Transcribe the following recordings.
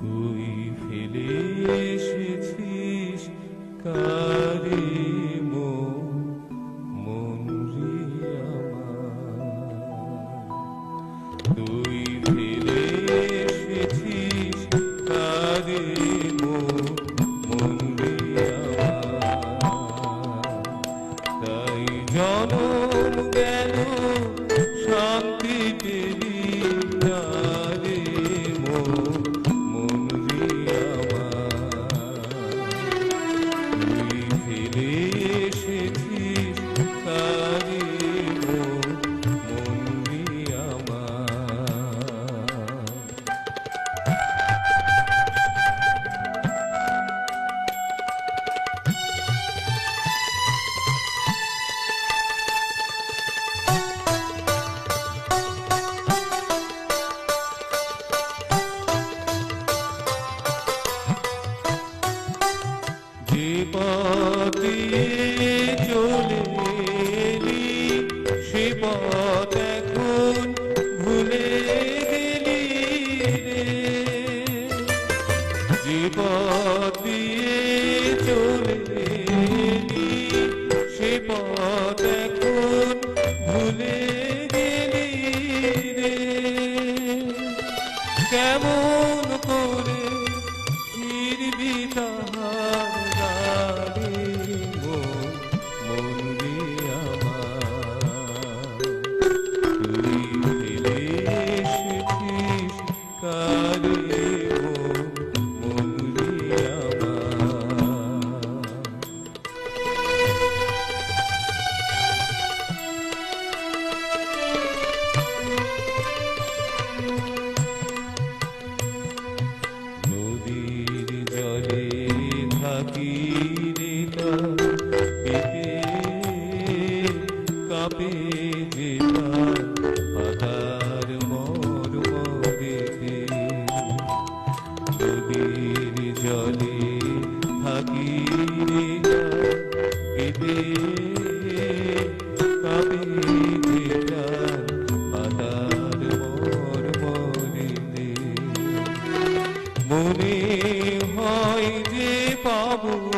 তুই ফেলে এসেছিস কারে মন রে আমার? তুই ফেলে এসেছিস কারে মন রে আমার? তাই জনম গেল শান্তি পথ দিয়ে চলে সে পথ এখন ভুলে তার পাতার মর মরেতে নদীর জলে থাকি যে তার পাতার মর মরেতে মনে হয় যে পাবো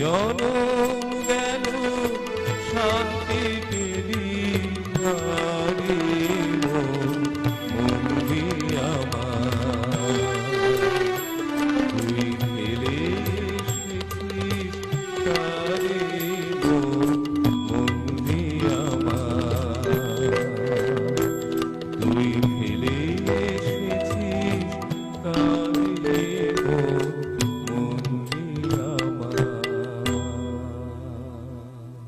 জনম গেল শান্তি পেলি না